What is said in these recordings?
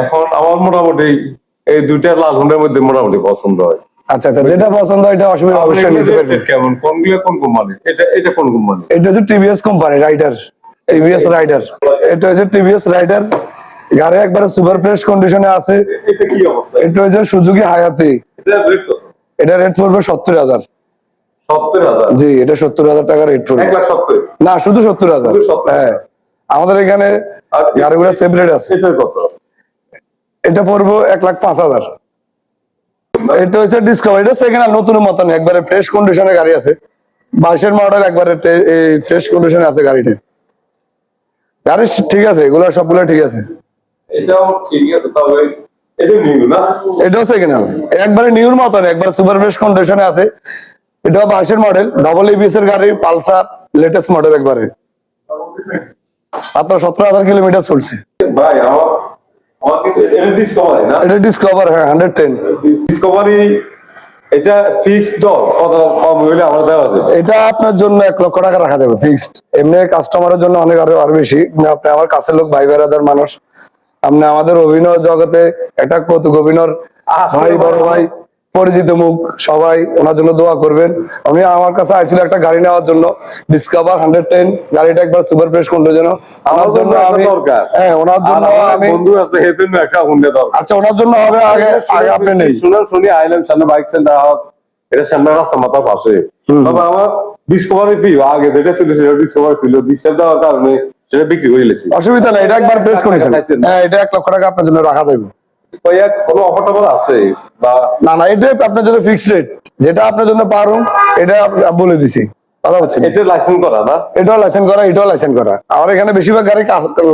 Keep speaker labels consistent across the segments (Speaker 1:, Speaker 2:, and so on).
Speaker 1: এখন আমার মোটামুটি এই দুইটা লাল হুন্ডার মধ্যে মোটামুটি পছন্দ হয়।
Speaker 2: আচ্ছা আচ্ছা যেটা পছন্দ এটা অসুবিধা অবশ্যই নিতে পারবেন।
Speaker 1: কেমন? কোনগুলো কোন কোম্পানি এটা এটা কোন কোম্পানি
Speaker 2: এটা হচ্ছে TVS company rider TVS rider. এটা হচ্ছে টিভিএস রাইডার। গাড়ি একবারে সুপার ফ্রেশ কন্ডিশনে আছে।
Speaker 1: এটা কি অবস্থা?
Speaker 2: এটা হচ্ছে সুজুকি হায়াতি।
Speaker 1: এটা রেট
Speaker 2: পড়বে সত্তর হাজার। জি এটা সত্তর হাজার টাকা রেট পড়বে। না শুধু সত্তর হাজার। হ্যাঁ। আমাদের এখানে গাড়িগুলো সেপারেট আছে।
Speaker 1: কত?
Speaker 2: এটা পড়ব এক লাখ পাঁচ হাজার। এটা হচ্ছে ডিসকাভার এটা সেকেন্ড নতুন মতন একবারে ফ্রেশ কন্ডিশনে গাড়ি আছে। বাইশের মডেল একবারে ফ্রেশ কন্ডিশনে আছে গাড়িটা। গাড়ি ঠিক আছে এগুলো সবগুলো ঠিক আছে।
Speaker 1: এটাও ঠিক আছে তবে এটা
Speaker 2: এটাও সেকেন্ড হ্যান্ড একবারে নিউর মতন একবার সুপার ফ্রেশ কন্ডিশনে আছে। এটাও বাইশের মডেল ডবল এবিএস এর গাড়ি পালসার লেটেস্ট মডেল একবারে। মাত্র সতেরো হাজার কিলোমিটার চলছে।
Speaker 1: ভাই আমার এটা ডিসকভারি না
Speaker 2: এটা ডিসকভার হ্যাঁ হান্ড্রেড টেন
Speaker 1: ডিসকভারি এটা ফিক্সড দর কত কম হইলে আমরা দেওয়া যাবে।
Speaker 2: এটা আপনার জন্য এক লক্ষ টাকা রাখা যাবে ফিক্সড এমনি কাস্টমারের জন্য অনেক আরও আর বেশি। আপনি আমার কাছের লোক ভাই বেড়াদার মানুষ। আপনি আমাদের অভিনয় জগতে এটা কৌতুক অভিনয় ভাই বড় ভাই। পরিচিত মুখ সবাই ওনার জন্য দোয়া করবেন। আমি আমার কাছে আইছিল একটা গাড়ি নেওয়ার জন্য ডিসকভার হান্ড্রেড টেন গাড়িটা একবার সুপার ফ্রেশ করতে জন্য আমার জন্য আমি
Speaker 1: দরকার।
Speaker 2: হ্যাঁ ওনার জন্য আমি
Speaker 1: বন্ধু আছে এর একটা হুন্ডা দরকার।
Speaker 2: আচ্ছা ওনার জন্য হবে আগে আগে আপনি নেই।
Speaker 1: শুনুন শুনি আইলাম সামনে বাইক সেন্টার হাউস এটা সামনে রাস্তা মাথার পাশে। তবে আমার ডিসকভারি প্রিয় আগে যেটা ছিল সেটা ডিসকভারি ছিল ডিসকাউন্ট দেওয়ার কারণে সেটা বিক্রি করে
Speaker 2: অসুবিধা নেই এটা একবার ফ্রেশ করেছেন। হ্যাঁ এটা এক লক্ষ টাকা আপনার জন্য রাখা দেবে
Speaker 1: ভাইয়া কোনো অফার টফার আছে? বা
Speaker 2: না না এটাই আপনার জন্য ফিক্সড রেট যেটা আপনার জন্য পারুন এটা বলে দিছি। কথা বলছেন
Speaker 1: এটা লাইসেন্স করা না?
Speaker 2: এটাও লাইসেন্স করা এটাও লাইসেন্স করা। আমার এখানে বেশিরভাগ গাড়ি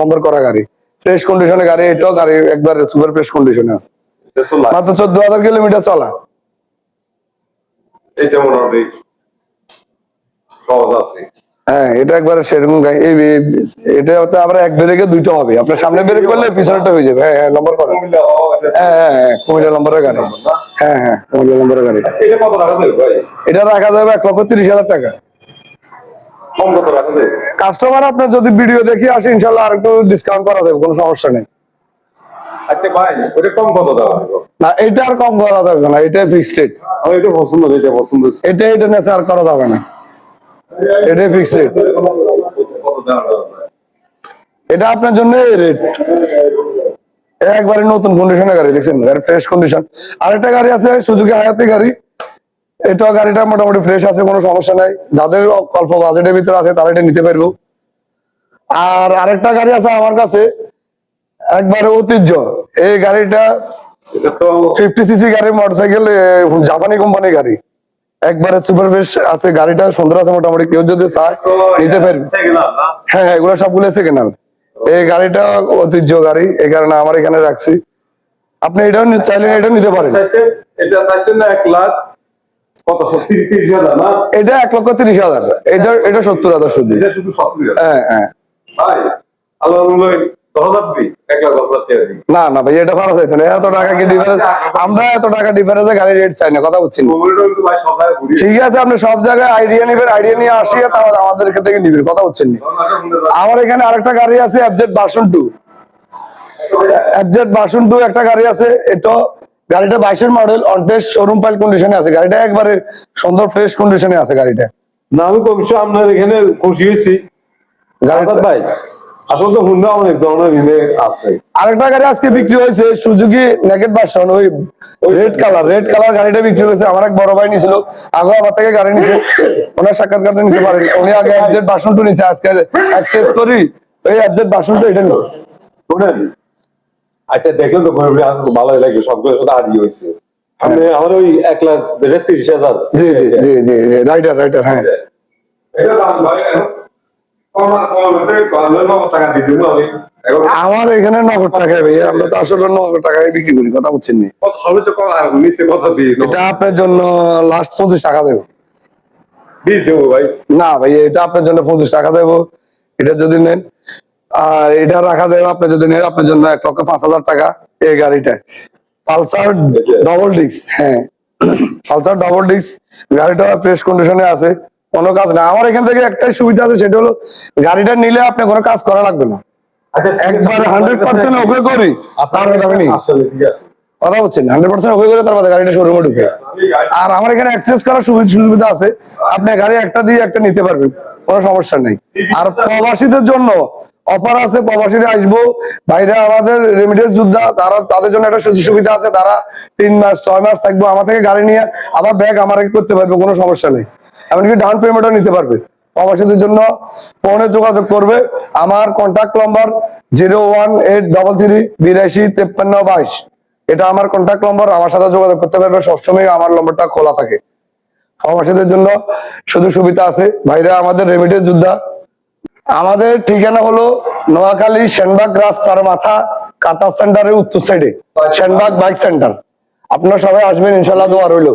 Speaker 2: নম্বর করা গাড়ি। ফ্রেশ কন্ডিশনে গাড়ি এটাও গাড়ি একবার সুপার ফ্রেশ কন্ডিশনে আছে। মাত্র চোদ্দ হাজার কিলোমিটার চলা।
Speaker 1: এটা মোটামুটি সহজ আছে।
Speaker 2: হ্যাঁ এটা একবার সেরকম এটা আমরা এক ব্রেকে দুইটা হবে। আপনার সামনে ব্রেক করলে পিছনেটা হয়ে যাবে। হ্যাঁ হ্যাঁ করা। হ্যাঁ হ্যাঁ হ্যাঁ কুমিল্লা গাড়ি। হ্যাঁ হ্যাঁ কুমিল্লা গাড়ি।
Speaker 1: এটা ভাই?
Speaker 2: এটা রাখা যাবে এক লক্ষ তিরিশ হাজার টাকা। কাস্টমার আপনার যদি ভিডিও দেখে আসে ইনশাল্লাহ আর একটু ডিসকাউন্ট করা যাবে কোনো সমস্যা নেই।
Speaker 1: আচ্ছা ভাই ওটা কম কত
Speaker 2: না এটা আর কম করা যাবে না এটা ফিক্সড রেট
Speaker 1: এটা পছন্দ এটা পছন্দ।
Speaker 2: এটা এটা নেশা আর করা যাবে না। এটাই ফিক্সড রেট? এটা আপনার জন্য রেট একবারে নতুন কন্ডিশনে গাড়ি দেখছেন? ফ্রেশ কন্ডিশন আরেকটা গাড়ি আছে সুজুকি হায়াতি গাড়ি। এটা গাড়িটা মোটামুটি ফ্রেশ আছে কোনো সমস্যা নাই। যাদের অল্প বাজেটের ভিতরে আছে তারা এটা নিতে পারব। আর আরেকটা গাড়ি আছে আমার কাছে একবারে ঐতিহ্য। এই গাড়িটা ফিফটি সিসি গাড়ি মোটরসাইকেল জাপানি কোম্পানি গাড়ি। একবারে সুপার ফ্রেশ আছে গাড়িটা সুন্দর আছে মোটামুটি কেউ যদি চায় নিতে পারবে? হ্যাঁ হ্যাঁ এগুলো সবগুলো সেকেন্ড হ্যান্ড এই গাড়িটা ঐতিহ্য গাড়ি এই কারণে আমার এখানে রাখছি। আপনি এটাও চাইলে এটা নিতে পারেন।
Speaker 1: এটা চাইছেন না এক লাখ
Speaker 2: এটা এক লক্ষ তিরিশ হাজার। এটা এটা সত্তর হাজার শুধু
Speaker 1: এটা শুধু সত্তর হাজার।
Speaker 2: হ্যাঁ হ্যাঁ।
Speaker 1: আল্লাহ
Speaker 2: না না ভাই এটা না এত টাকা কি ডিফারেন্স আমরা এত টাকা ডিফারেন্সে গাড়ি রেট চাই না কথা ঠিক আছে আপনি সব জায়গায় আইডিয়া নিবেন আইডিয়া নিয়ে তারপর আমাদের থেকে নিবেন কথা আমার এখানে আরেকটা গাড়ি আছে FZ version two FZ version two একটা গাড়ি আছে এটা গাড়িটা বাইশের মডেল অনটেস্ট শোরুম ফাইল কন্ডিশনে আছে। গাড়িটা একবারে সুন্দর ফ্রেশ কন্ডিশনে আছে গাড়িটা।
Speaker 1: না আমি কমছে আপনার এখানে খুশি হয়েছি। ভাই। আসলে তো হুন্ডা অনেক ধরনের রিলে আছে।
Speaker 2: আরেকটা গাড়ি আজকে বিক্রি হয়েছে সুজুকি নেকেট ভার্সন ওই রেড কালার রেড কালার গাড়িটা বিক্রি হয়েছে। আমার এক বড় ভাই নিছিল আগে আমার থেকে গাড়ি নিছে। ওনার সাক্ষাৎকারটা নিতে পারেন। উনি আগে এফজেড ভার্সন টু নিছে আজকে অ্যাক্সেস করি ওই এফজেড ভার্সন টু এটা নিছে।
Speaker 1: শোনেন আচ্ছা দেখেন তো ভালোই লাগে সবগুলো সাথে হারিয়ে হয়েছে। আপনি আমার ওই এক লাখ তিরিশ হাজার।
Speaker 2: জি জি জি জি রাইটার রাইটার হ্যাঁ।
Speaker 1: এটা দাম ভাই
Speaker 2: আমার এখানে নগদ টাকায় ভাই আমরা তো আসলে নগদ টাকায় বিক্রি করি কথা বুঝছেন এটা আপনার জন্য লাস্ট পঁচিশ টাকা দেবো
Speaker 1: দেবো ভাই
Speaker 2: না ভাই এটা আপনার জন্য পঁচিশ টাকা দেবো এটা যদি নেন আর এটা রাখা দেবো আপনি যদি নেন আপনার জন্য এক লক্ষ পাঁচ হাজার টাকা এই গাড়িটা পালসার ডবল ডিস্ক হ্যাঁ পালসার ডবল ডিস্ক গাড়িটা ফ্রেশ কন্ডিশনে আছে কোনো কাজ না। আমার এখান থেকে একটাই সুবিধা আছে সেটা হলো গাড়িটা নিলে আপনি কোনো কাজ করা লাগবে না।
Speaker 1: আচ্ছা, ঠিক আছে,
Speaker 2: একবার হান্ড্রেড পার্সেন্ট ওকে করি তার কথা আমি নেই।
Speaker 1: আসলে ঠিক আছে।
Speaker 2: কথা বলছেন হান্ড্রেড পার্সেন্ট ওকে করে তারপরে গাড়িটা শোরুমে ঢুকে। আর আমার এখানে অ্যাক্সেস করার সুবিধা সুবিধা আছে আপনি গাড়ি একটা দিয়ে একটা নিতে পারবেন কোনো সমস্যা নেই। আর প্রবাসীদের জন্য অফার আছে প্রবাসীরা আসব বাইরে আমাদের রেমিডিয়াস যোদ্ধা তারা তাদের জন্য একটা সুযোগ সুবিধা আছে তারা তিন মাস ছয় মাস থাকব আমার থেকে গাড়ি নিয়ে আবার ব্যাগ আমার করতে পারবে কোনো সমস্যা নেই। এমনকি ডাউন পেমেন্টও নিতে পারবে। প্রবাসীদের জন্য ফোনে যোগাযোগ করবে। আমার contact number zero one eight double three বিরাশি, তেপ্পান্ন, বাইশ। এটা আমার কন্ট্যাক্ট নম্বর আমার সাথে যোগাযোগ করতে পারবে। সবসময় আমার নম্বরটা খোলা থাকে। প্রবাসীদের জন্য সুযোগ সুবিধা আছে। ভাইরা, আমাদের রেমিডেন্স যোদ্ধা। আমাদের ঠিকানা হলো নোয়াখালী সেনবাগ রাস্তার মাথা, কাতার সেন্টারের উত্তর সাইডে সেনবাগ বাইক সেন্টার। আপনারা সবাই আসবেন ইনশাল্লাহ দোয়া রইল।